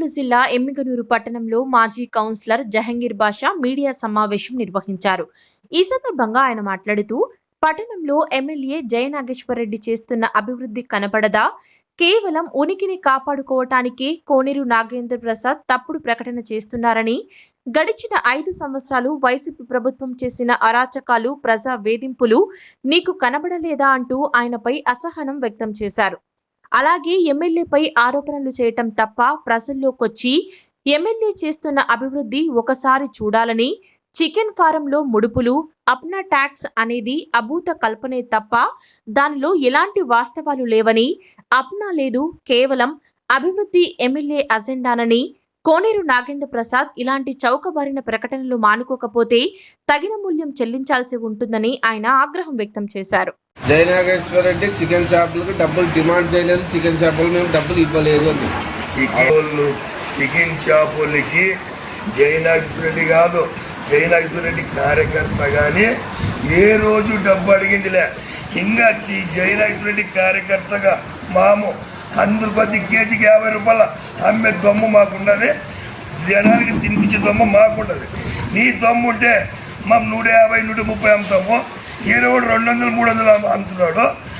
కర్నూలు జిల్లా ఎమ్మిగనూరు పట్టణంలో మాజీ కౌన్సిలర్ జహంగీర్ బాషా మీడియా సమావేశం నిర్వహించారు. ఈ సందర్భంగా ఆయన మాట్లాడుతూ పట్టణంలో ఎమ్మెల్యే జయనాగేశ్వరరెడ్డి చేస్తున్న అభివృద్ధి కనపడదా? కేవలం ఉనికిని కాపాడుకోవటానికి కోనేరు నాగేంద్ర ప్రసాద్ తప్పుడు ప్రకటన చేస్తున్నారని గడిచిన ఐదు సంవత్సరాలు వైసీపీ ప్రభుత్వం చేసిన అరాచకాలు ప్రజా వేధింపులు నీకు కనబడలేదా అంటూ ఆయనపై అసహనం వ్యక్తం చేశారు. అలాగే ఎమ్మెల్యేపై ఆరోపణలు చేయటం తప్ప ప్రజల్లోకొచ్చి ఎమ్మెల్యే చేస్తున్న అభివృద్ధి ఒకసారి చూడాలని చికెన్ ఫారంలో ముడుపులు అప్నా ట్యాక్స్ అనేది అభూత కల్పనే తప్ప దానిలో ఎలాంటి వాస్తవాలు లేవని అప్నా లేదు కేవలం అభివృద్ధి ఎమ్మెల్యే అజెండానని కోనేరు నాగేంద్ర ప్రసాద్ ఇలాంటి చౌకబారిన ప్రకటనలు మానుకోకపోతే తగిన మూల్యం చెల్లించాల్సి ఉంటుందని ఆయన ఆగ్రహం వ్యక్తం చేశారు. జయనాగేశ్వర రెడ్డి చికెన్ షాపులకు డబ్బులు డిమాండ్ చేయలేదు చికెన్ షాపులు మేము డబ్బులు ఇవ్వలేదు అని. చికెన్ షాపులకి జయనాగేశ్వర రెడ్డి కాదు జయనాగేశ్వర రెడ్డి కార్యకర్త కానీ ఏ రోజు డబ్బు అడిగిందిలే. ఇంకా చి- జయనాగేశ్వర రెడ్డి కార్యకర్తగా మాము అందరు కొద్ది కేజీకి యాభై రూపాయల అమ్మే దొమ్ము మాకున్నది జనానికి తినిపించే దొమ్మ మాకుండదు. నీ దొమ్ము ఉంటే మా నూట యాభై నూట ముప్పై అమ్ముతాము. ఈయన కూడా రెండు వందలు మూడు వందలు అమ్ముతున్నాడు.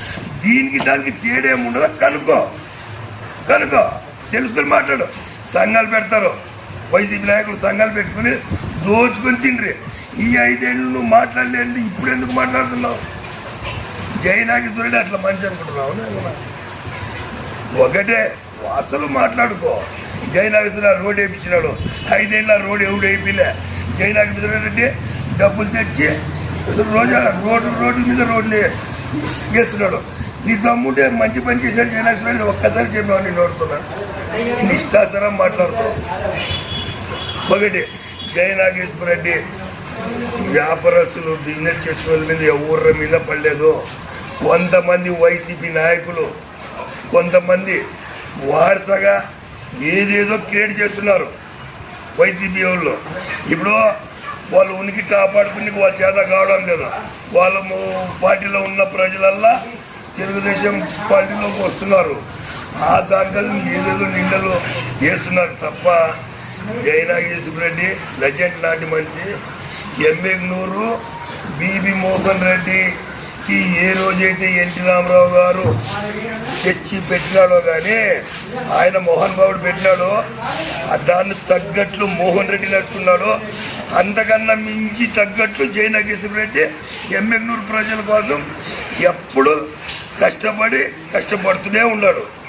దీనికి దానికి తేడేముండదో కనుక్కో కనుక్కో తెలుసుకొని మాట్లాడు. సంఘాలు పెడతారు. వైసీపీ నాయకులు సంఘాలు పెట్టుకుని దోచుకొని తిండ్రి. ఈ ఐదేళ్ళు నువ్వు మాట్లాడలేదు ఇప్పుడు ఎందుకు మాట్లాడుతున్నావు? జయనాగేశ్వరుడు అట్లా మంచి అనుకుంటున్నావు. నేను. ఒకటే అసలు మాట్లాడుకో. జయనాగేశ్వర రోడ్ వేయించినాడు. ఐదేళ్ళ రోడ్ ఎవడు వేయిలే జయనాగేశ్వర రెడ్డి డబ్బులు తెచ్చి రోజా రోడ్డు రోడ్ల మీద రోడ్లు వేస్తున్నాడు. నీ దమ్ముంటే మంచి పని చేశాడు జయనాగేశ్వర రెడ్డి ఒక్కసారి చెప్పావు నేను నోడుతున్నాను నీ మాట్లాడుతావు ఒకటి జయనాగేశ్వర రెడ్డి వ్యాపారస్తులు బిజినెస్ చేసుకునే మీద ఎవరి మీద పడలేదు. కొంతమంది వైసీపీ నాయకులు కొంతమంది వారసగా ఏదేదో క్రియేట్ చేస్తున్నారు వైసీపీ వాళ్ళు. ఇప్పుడు వాళ్ళు ఉనికి కాపాడుకుని వాళ్ళ చేత కావడం లేదు. వాళ్ళ పార్టీలో ఉన్న ప్రజలల్లా తెలుగుదేశం పార్టీలోకి వస్తున్నారు. ఆ దాంట్లో ఏదేదో నిందలు వేస్తున్నారు తప్ప జయనాగేశ్వర రెడ్డి లెజెండ్ లాంటి మంచి. ఎంఏ నూరు బీబీ మోహన్ ఈ ఏ రోజైతే ఎన్టీ రామారావు గారు తెచ్చి పెట్టినాడో కానీ ఆయన మోహన్ బాబుడు పెట్టినాడో దాన్ని తగ్గట్లు మోహన్ రెడ్డి నడుచుకున్నాడు అంతకన్నా మించి తగ్గట్లు జయనాగేశ్వర రెడ్డి ఎమ్మెగ్నూరు ప్రజల కోసం ఎప్పుడు కష్టపడి కష్టపడుతూనే ఉన్నాడు.